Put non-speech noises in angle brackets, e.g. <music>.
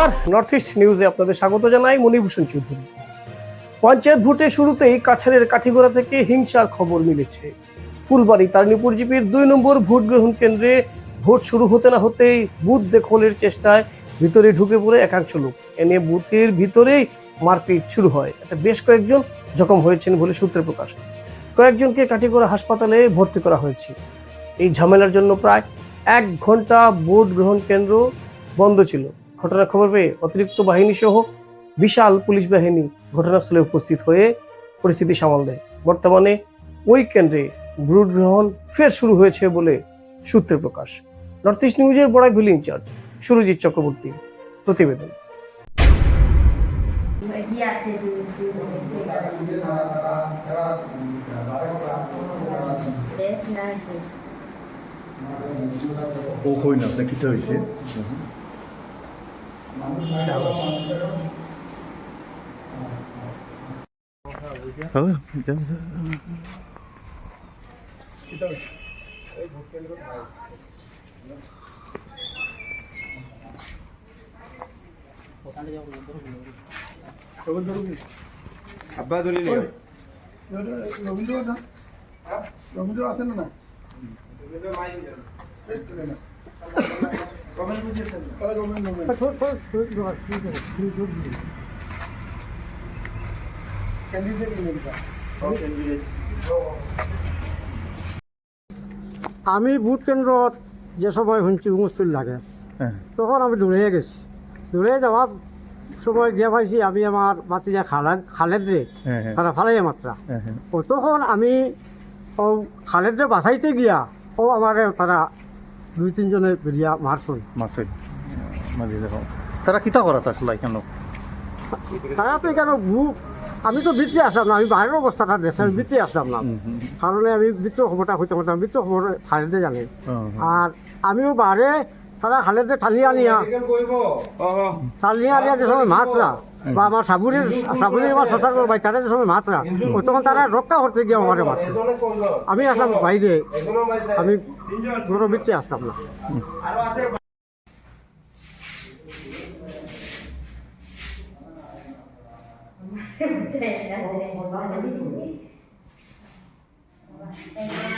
নমস্কার north east নিউজে আপনাদের স্বাগত জানাই মণিভূষণ চৌধুরী। পঞ্চায়েত ভোটে শুরুতেই কাছাড়ের কাঠিগড়া থেকে হিংসার খবর মিলেছে। ফুলবাড়ি তারিণীপুর জিপির দুই নম্বর ভোট গ্রহণ কেন্দ্রে ভোট শুরু হতে না হতেই বুথ দখলের চেষ্টায় ভিতরে ঢুকে পড়ে একাংশ লোক। এ নিয়ে বুথের ভিতরেই মারপিট শুরু হয়। এতে বেশ কয়েকজন জখম হয়েছেন বলে সূত্রে প্রকাশ। কয়েকজনকে কাঠিগড়া হাসপাতালে ভর্তি করা হয়েছে। এই ঝামেলার জন্য প্রায় এক ঘণ্টা ভোট গ্রহণ কেন্দ্র বন্ধ ছিল। ঘটনার খবর পেয়ে অতিরিক্ত বাহিনী সহ বিশাল পুলিশ বাহিনী ঘটনাস্থলে উপস্থিত হয়ে পরিস্থিতি সামাল দেয়। বর্তমানে ওই কেন্দ্রে ভোট গ্রহণ ফের শুরু হয়েছে বলে সূত্রে প্রকাশ। নর্থ ইস্ট নিউজের বড়াই ভিলি ইনচার্জ সুরজিৎ চক্রবর্তী প্রতিবেদন। ও কই না হয়েছে আব্বা ধরে নিও রবীন্দ্র না রবীন্দ্র আছেন না আমি ভোট কেন্দ্রত যে সময় শুনছি হুমস্তুল লাগে হ্যাঁ। তখন আমি দৌড়ে গেছি। দৌড়ে যাওয়ার সময় গিয়ে পাইছি আমি আমার মাতি যা খালেদ খালেদ রে হ্যাঁ হ্যাঁ। তারা ফালাই মাত্রা। হ্যাঁ হ্যাঁ। ও তখন আমি ও খালেদ রে বাঁচাইতে গিয়া ও আমার তারা দুই তিনজনে বেরিয়া মারছুন মাসে মাঝে দেখো। তারা কিতা করা তা আসলে কেন তারা তো কেন ভুক আমি তো ভিতরে আসলাম না আমি বাইরের অবস্থাটা দেখছি আমি ভিতরে আসলাম না। কারণে আমি ভিতর খবরটা হইতে হতাম ভিতর খবর খালেদে জানে। আর আমিও বাইরে তারা খালেদে ঠালিয়ে নিয়া। চালিয়ে আনিয়া যে সময় মাছরা। বা আমার সাবুরের সাবুরের আমার শশার ভাই তারা সময় ওই তখন তারা রক্ষা করতে গিয়ে আমারে মারছে। আমি আসলাম বাইরে আমি বৃত্তে আসলাম না। Guiate <laughs> <laughs> <laughs>